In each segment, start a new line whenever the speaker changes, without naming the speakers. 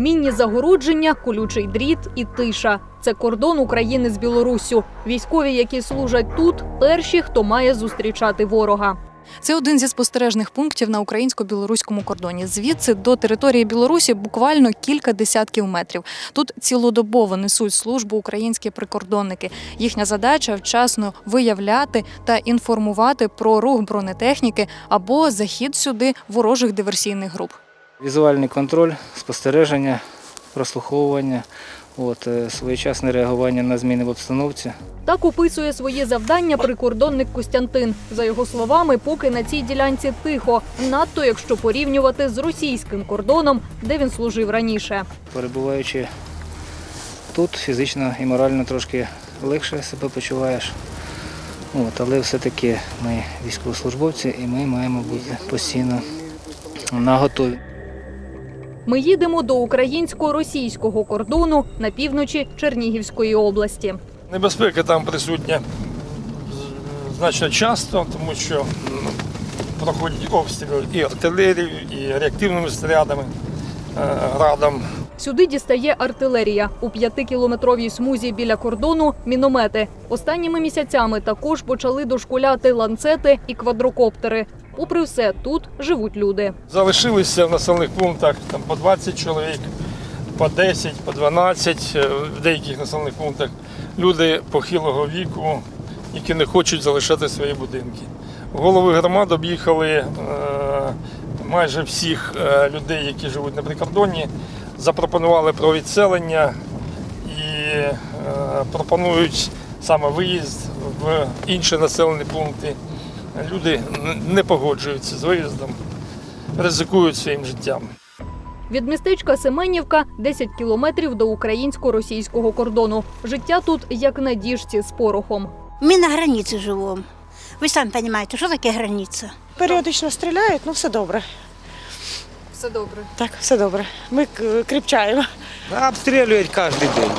Мінні загородження, колючий дріт і тиша. Це кордон України з Білоруссю. Військові, які служать тут, перші, хто має зустрічати ворога. Це один зі спостережних пунктів на українсько-білоруському кордоні. Звідси до території Білорусі буквально кілька десятків метрів. Тут цілодобово несуть службу українські прикордонники. Їхня задача вчасно виявляти та інформувати про рух бронетехніки або захід сюди ворожих диверсійних груп.
Візуальний контроль, спостереження, прослуховування, от, е, своєчасне реагування на зміни в обстановці.
Так описує свої завдання прикордонник Костянтин. За його словами, поки на цій ділянці тихо, надто якщо порівнювати з російським кордоном, де він служив раніше.
Перебуваючи тут, фізично і морально трошки легше себе почуваєш. От, але все-таки ми військовослужбовці і ми маємо бути постійно наготові.
Ми їдемо до українсько-російського кордону на півночі Чернігівської області.
Небезпека там присутня значно часто, тому що проходять обстріли і артилерією, і реактивними снарядами, е, градом.
Сюди дістає артилерія у п'ятикілометровій смузі біля кордону міномети. Останніми місяцями також почали дошкуляти ланцети і квадрокоптери. Попри все, тут живуть люди.
Залишилися в населених пунктах там, по 20 чоловік, по 10, по 12 е, в деяких населених пунктах. Люди похилого віку, які не хочуть залишати свої будинки. Голови громад об'їхали е, майже всіх е, людей, які живуть на прикордонні, запропонували про відселення і е, пропонують саме виїзд в інші населені пункти. Люди не погоджуються з виїздом, ризикують своїм життям.
Від містечка Семенівка 10 кілометрів до українсько-російського кордону. Життя тут як на діжці з порохом.
Ми на границі живемо. Ви самі розумієте, що таке границя?
Періодично стріляють, ну все добре.
Все добре.
Так, все добре. Ми кріпчаємо.
Обстрілюють кожен день.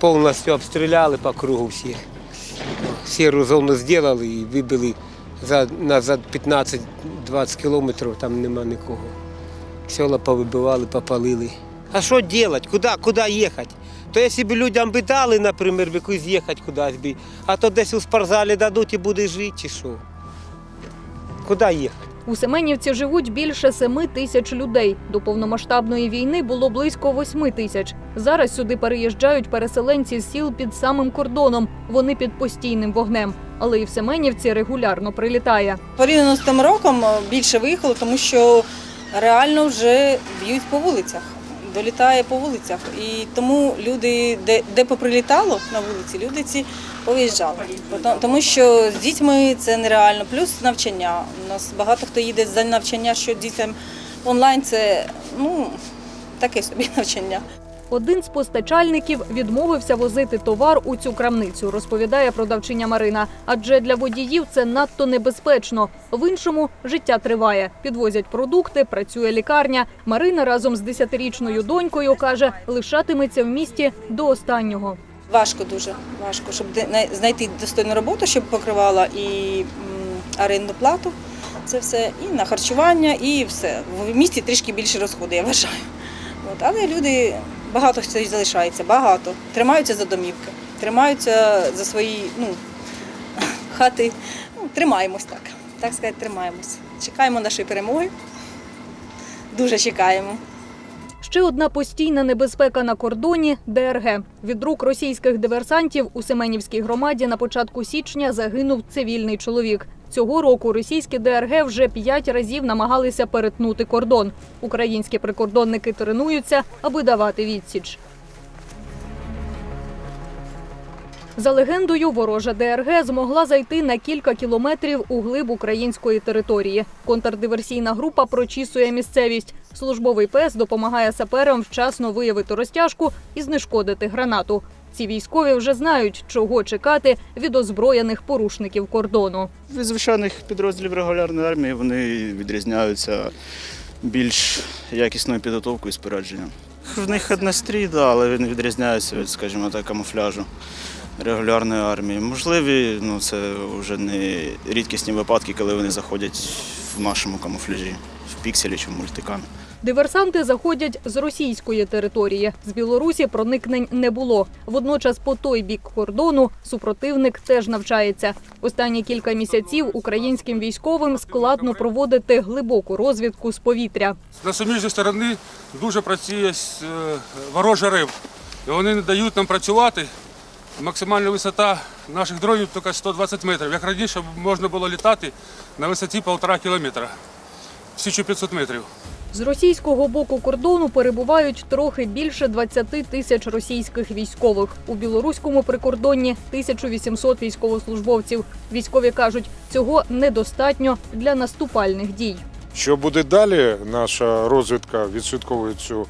Повністю обстріляли по кругу всіх. Сіру зону зробили і вибили за, на, за 15-20 кілометрів, там нема нікого. Села повибивали, попалили. А що робити? Куди, куди їхати? То якщо б людям би дали, наприклад, би кудись їхати кудись би, а то десь у спортзалі дадуть і буде жити, чи що? Куди їхати?
У Семенівці живуть більше семи тисяч людей. До повномасштабної війни було близько восьми тисяч. Зараз сюди переїжджають переселенці з сіл під самим кордоном. Вони під постійним вогнем. Але і в Семенівці регулярно прилітає.
Порівняно з тим роком е, більше виїхало, тому що реально вже б'ють по вулицях, долітає по вулицях. І тому люди, де, де поприлітало на вулиці, люди ці повиїжджали. Тому що з дітьми це нереально. Плюс навчання. У нас багато хто їде за навчання, що дітям онлайн це ну, таке собі навчання.
Один з постачальників відмовився возити товар у цю крамницю, розповідає продавчиня Марина. Адже для водіїв це надто небезпечно. В іншому життя триває. Підвозять продукти, працює лікарня. Марина разом з десятирічною донькою каже, лишатиметься в місті до останнього.
Важко дуже важко, щоб знайти достойну роботу, щоб покривала і орендну плату, це все, і на харчування, і все. В місті трішки більше розходи, я вважаю. От. Але люди, багато хто й залишається, багато. Тримаються за домівки, тримаються за свої ну, хати. Ну, тримаємось так. Так сказати, тримаємось. Чекаємо нашої перемоги. Дуже чекаємо.
Ще одна постійна небезпека на кордоні ДРГ. Від рук російських диверсантів у Семенівській громаді на початку січня загинув цивільний чоловік. Цього року російські ДРГ вже п'ять разів намагалися перетнути кордон. Українські прикордонники тренуються, аби давати відсіч. За легендою, ворожа ДРГ змогла зайти на кілька кілометрів у глиб української території. Контрдиверсійна група прочісує місцевість. Службовий пес допомагає саперам вчасно виявити розтяжку і знешкодити гранату. Ці військові вже знають, чого чекати від озброєних порушників кордону.
Від звичайних підрозділів регулярної армії вони відрізняються більш якісною підготовкою і спорядженням. В них однострій, да, але він відрізняється від, скажімо так, камуфляжу регулярної армії. Можливі, ну це вже не рідкісні випадки, коли вони заходять в нашому камуфляжі. В пікселі чи в мультикамі.
Диверсанти заходять з російської території. З Білорусі проникнень не було. Водночас, по той бік кордону супротивник теж навчається. Останні кілька місяців українським військовим складно проводити глибоку розвідку з повітря.
На суміжній стороні дуже працює е, ворожий риб. І вони не дають нам працювати. Максимальна висота наших дронів тільки 120 метрів. Як раніше можна було літати на висоті 1,5 кілометра, 1500 метрів.
З російського боку кордону перебувають трохи більше 20 тисяч російських військових. У білоруському прикордонні 1800 військовослужбовців. Військові кажуть, цього недостатньо для наступальних дій.
Що буде далі? Наша розвідка відслідковує цю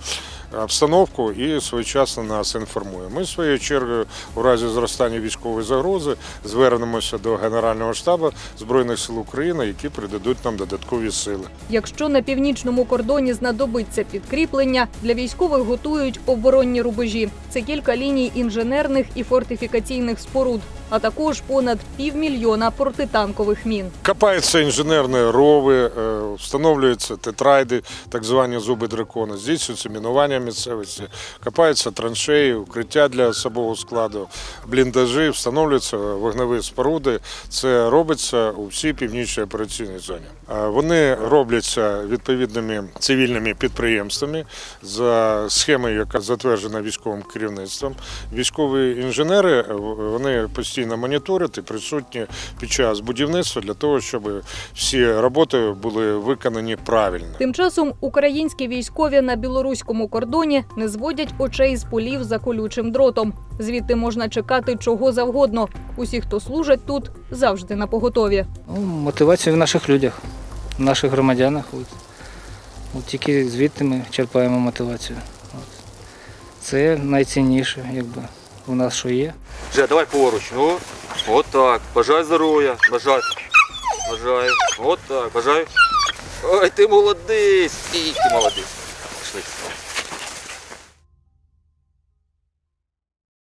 обстановку і своєчасно нас інформує. Ми, своєю чергою, у разі зростання військової загрози, звернемося до Генерального штабу Збройних сил України, які придадуть нам додаткові сили.
Якщо на північному кордоні знадобиться підкріплення, для військових готують оборонні рубежі. Це кілька ліній інженерних і фортифікаційних споруд, а також понад півмільйона протитанкових мін.
Копаються інженерні рови, е, встановлюються тетрайди, так звані зуби дракона, здійснюється мінування місцевості, копаються траншеї, укриття для особового складу, бліндажі, встановлюються вогневі споруди. Це робиться у всій північній операційній зоні. Вони робляться відповідними цивільними підприємствами за схемою, яка затверджена військовим керівництвом. Військові інженери вони постійно моніторять і присутні під час будівництва для того, щоб всі роботи були виконані правильно.
Тим часом українські військові на білоруському кордоні не зводять очей з полів за колючим дротом. Звідти можна чекати чого завгодно. Усі, хто служать тут, завжди на поготові.
Ну, мотивація в наших людях, в наших громадянах. От. От тільки звідти ми черпаємо мотивацію. От. Це найцінніше, якби у нас що є.
Вже, давай поруч. Ну, от так. Бажаю здоров'я. Бажаю. Бажаю. От так. Бажаю. Ой, ти молодець. І ти молодець. Пішли.